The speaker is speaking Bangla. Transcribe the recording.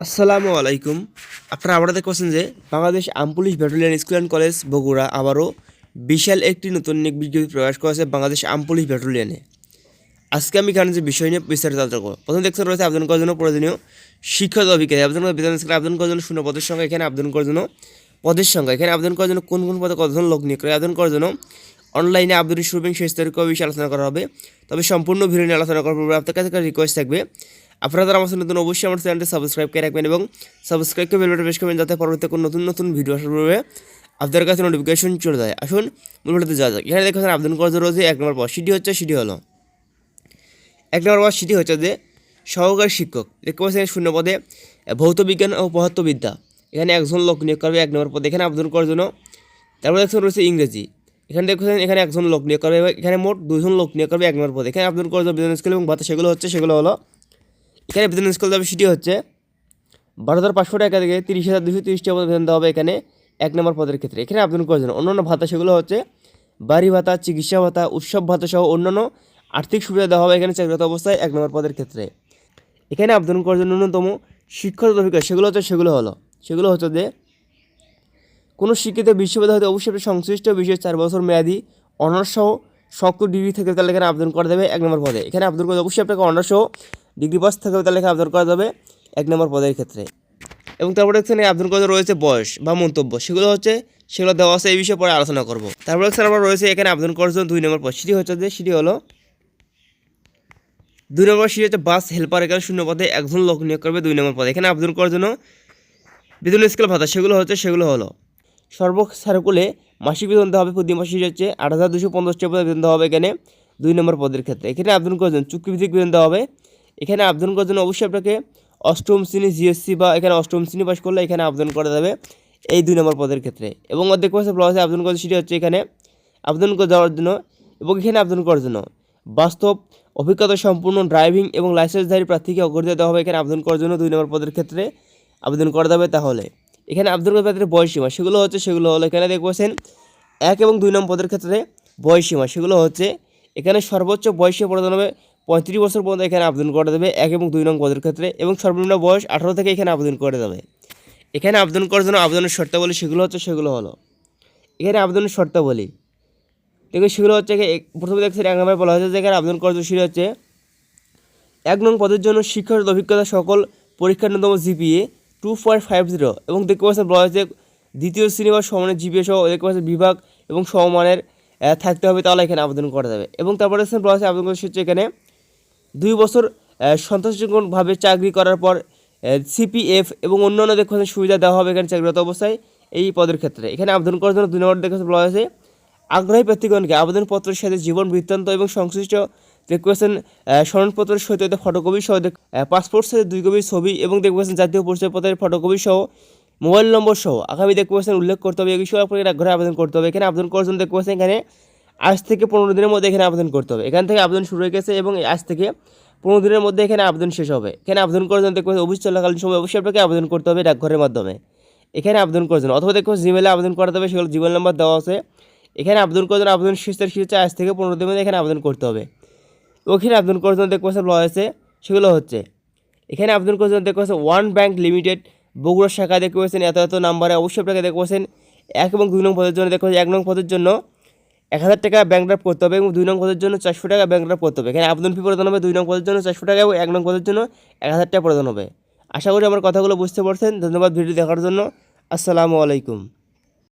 আসসালামু আলাইকুম। আপনারা আবার দেখছেন যে Bangladesh arm police battalion school and college Bogura আবারও বিশাল একটি নতুন নিয়োগ বিজ্ঞপ্তি প্রকাশ করেছে বাংলাদেশ আর্ম পুলিশ ব্যাটালিয়নে আজকে আমি এখানে যে বিষয় নিয়ে বিস্তারিত আলোচনা করব। প্রথম দেখতে রয়েছে আবেদন করার জন্য প্রয়োজনীয় শিক্ষক অভিজ্ঞতা আবেদন স্কেলে আবেদন করার জন্য শূন্য পদের সংখ্যা, এখানে আবেদন করার জন্য পদের সংখ্যা, এখানে আবেদন করার জন্য কোন কোন পদে কতজন লোক নিয়োগ করে, আবেদন করার জন্য অনলাইনে আবেদন শুরু শেষ তারিখ বিষয়ে আলোচনা করা হবে। তবে সম্পূর্ণ ভিডিও নিয়ে আলোচনা করার পূর্বে আপনার কাছে রিকোয়েস্ট থাকবে। আপনারা যারা আমার নতুন, অবশ্যই আমার চ্যানেলটি সাবস্ক্রাইব করে রাখবেন এবং সাবস্ক্রাইব করে বেলবটন প্রেস করবেন যাতে পরবর্তী কোনো নতুন নতুন ভিডিও আসার পূর্বে আপনাদের কাছে নোটিফিকেশন চলে যায়। আসুন মূলত যাওয়া যাক। এখানে দেখেছেন আবেদন করার রয়েছে এক নম্বর পদ। সেটি হচ্ছে, সেটি হলো, এক নম্বর পদ, সেটি হচ্ছে যে সহকারী শিক্ষক। দেখতে পাচ্ছেন শূন্য পদে ভৌত বিজ্ঞান ও পদার্থবিদ্যা এখানে একজন লোক নিয়োগ করবে এক নম্বর পদে। এখানে আবেদন করার জন্য তারপরে দেখছেন রয়েছে ইংরেজি। এখানে দেখছেন এখানে একজন লোক নিয়োগ করবে এখানে মোট দুজন লোক নিয়োগ করবে এক নম্বর পদে। এখানে আবেদন করার জন্য বেতন স্কেল এবং ভাতা, সেগুলো হচ্ছে, সেগুলো হলো এখানে বেতন স্কেল দেবে সেটি হচ্ছে। বারো হাজার পাঁচশো টাকা থেকে তিরিশ হাজার দুশো তিরিশ টাকা বেতন দেওয়া হবে এখানে এক নম্বর পদের ক্ষেত্রে। এখানে আবেদন করার জন্য অন্যান্য ভাতা সেগুলো হচ্ছে বাড়ি ভাতা, চিকিৎসা ভাতা, উৎসব ভাতা সহ অন্যান্য আর্থিক সুবিধা দেওয়া হবে এখানে চাকরিরত অবস্থায় এক নম্বর পদের ক্ষেত্রে। এখানে আবেদন করার জন্য ন্যূনতম শিক্ষাগত অভিজ্ঞতা, সেগুলো হচ্ছে, সেগুলো হলো, সেগুলো হচ্ছে যে কোনো শিক্ষিত বিশ্ববিদ্যালয় হতে অবশ্যই সংশ্লিষ্ট বিষয়ে চার বছর মেয়াদি অনার্স সহ শক্ত ডিগ্রি থেকে তাহলে এখানে আবেদন করা দেবে এক নম্বর পদে। এখানে আবেদন করতে অবশ্যই আপনাকে অনার্স সহ ডিগ্রি পাস থাকবে তাহলে এখানে আবেদন করা যাবে এক নম্বর পদের ক্ষেত্রে। এবং তারপরে এখানে আবেদন করতে রয়েছে বয়স বা মন্তব্য। সেগুলো হচ্ছে, সেগুলো দেওয়া আছে এই বিষয়ে পরে আলোচনা করব। তারপরে এখানে আবার রয়েছে, এখানে আবেদন করার জন্য দুই নম্বর পদ। সেটি হচ্ছে যে, সেটি হলো, দুই নম্বর সেটি হচ্ছে বাস হেল্পার এখানে শূন্য পদে একজন লোক নিয়োগ করবে দুই নম্বর পদে। এখানে আবেদন করার জন্য বেতন স্কেল ভাতা। সেগুলো হচ্ছে, সেগুলো হলো সর্ব সার্কুলে মাসিক বেতন দেওয়া হবে প্রতি মাসে হচ্ছে আট হাজার দুশো পঞ্চাশ টাকা বেতন দেওয়া হবে এখানে দুই নম্বর পদের ক্ষেত্রে। এখানে আবেদন করার জন্য চুক্তিভিত্তিক বেতন দেওয়া হবে এখানে আবেদন করার জন্য অবশ্যই আপনাকে অষ্টম শ্রেণি জিএসসি বা এখানে অষ্টম শ্রেণি পাস করলে এখানে আবেদন করা যাবে এই দুই নম্বর পদের ক্ষেত্রে। এবং অর্ধেক মাসে প্রবাসে আবেদন করার সেটি হচ্ছে এখানে আবেদন করে যাওয়ার জন্য এবং এখানে আবেদন করার জন্য। বাস্তব, অভিজ্ঞতা সম্পূর্ণ ড্রাইভিং এবং লাইসেন্সধারী প্রার্থীকে অগ্রতা দেওয়া হবে এখানে আবেদন করার জন্য দুই নম্বর পদের ক্ষেত্রে আবেদন করা যাবে তাহলে। এখানে আবেদন করার ক্ষেত্রে বয়সীমা সেগুলো হচ্ছে, সেগুলো হলো এখানে দেখবেন এক এবং দুই নম্বর পদের ক্ষেত্রে বয়সীমা সেগুলো হচ্ছে এখানে সর্বোচ্চ বয়সে প্রদান হবে পঁয়ত্রিশ বছর পর্যন্ত এখানে আবেদন করা যাবে, এক এবং দুই নং পদের ক্ষেত্রে, এবং সর্বনিম্ন বয়স আঠারো থেকে এখানে আবেদন করা যাবে। এখানে আবেদন করার জন্য আবেদনের শর্তাবলী সেগুলো হচ্ছে, সেগুলো হলো, এখানে আবেদনের শর্তাবলী। দেখুন সেগুলো হচ্ছে প্রথমে দেখছি এক নম্বরে বলা হয়েছে যে এখানে আবেদন করার জন্য হচ্ছে, এক নং পদের জন্য শিক্ষাগত অভিজ্ঞতা সকল পরীক্ষার ন্যূনতম GPA two point five zero, এবং দেখতে পাচ্ছেন বলা হয়েছে দ্বিতীয় শ্রেণি বা সমানের জিপিএ সহ দেখতে পাচ্ছেন বিভাগ এবং সমমানের থাকতে হবে, তাহলে এখানে আবেদন করা যাবে। এবং তারপরে বলা হয়েছে আবেদন হচ্ছে এখানে দুই বছর সন্তোষজনকভাবে চাকরি করার পর সিপিএফ এবং অন্যান্য দেখবেন সুবিধা দেওয়া হবে এখানে চাকরিরত অবস্থায় এই পদের ক্ষেত্রে। এখানে আবেদন করার জন্য দুই নম্বর দেখে বলা হয়েছে। আগ্রহী প্রার্থীগণকে আবেদনপত্রের সাথে জীবন বৃত্তান্ত এবং সংশ্লিষ্ট দেখবেন সনদপত্রের সহিত ফটোকপি সহ পাসপোর্ট সাথে দুই কপি ছবি এবং দেখবেন জাতীয় পরিচয়পত্রের ফটোকপি সহ মোবাইল নম্বর সহ আগামী দেখবেন উল্লেখ করতে হবে। এই বিষয়ে আপনাকে ঘরে আবেদন করতে হবে। এখানে আবেদন করার জন্য দেখবেন এখানে আজ থেকে পনেরো দিনের মধ্যে এখানে আবেদন করতে হবে। এখান থেকে আবেদন শুরু হয়ে গেছে এবং আজ থেকে পনেরো দিনের মধ্যে এখানে আবেদন শেষ হবে। এখানে আবেদন করার জন্য দেখবেন অফিস চলাকালীন সময় অবশ্যই আপনাকে আবেদন করতে হবে ডাকঘরের মাধ্যমে। এখানে আবেদন করার জন্য অথবা দেখবেন জিমেলে আবেদন করাতে হবে, সেগুলো জিমেল নাম্বার দেওয়া আছে। এখানে আবেদন করার জন্য আবেদন শেষ তারিখ হচ্ছে আজ থেকে পনেরো দিনের মধ্যে এখানে আবেদন করতে হবে। ওখানে আবেদন করার জন্য দেখবেন বলা হয়েছে সেগুলো হচ্ছে। এখানে আবেদন করার জন্য পাচ্ছেন ওয়ান ব্যাংক লিমিটেড বগুড়া শাখা দেখতে পাচ্ছেন, এত এত নাম্বারে অবশ্যই আপনাকে দেখতে পাচ্ছেন, এক এবং দুই নং পদের জন্য পাচ্ছেন, এক নং পদের জন্য এক হাজার টাকা ব্যাংক ড্রাফট করতে হবে এবং দুই নং পদের জন্য চারশো টাকা ব্যাংক ড্রাফট করতে হবে। এখানে আবেদন ফি প্রদান হবে দুই নং পদের জন্য চারশো টাকা এবং এক নং পদের জন্য এক হাজার টাকা প্রদান হবে। আশা করি আমার কথাগুলো বুঝতে পারছেন। ধন্যবাদ ভিডিও দেখার জন্য। আসসালামু আলাইকুম।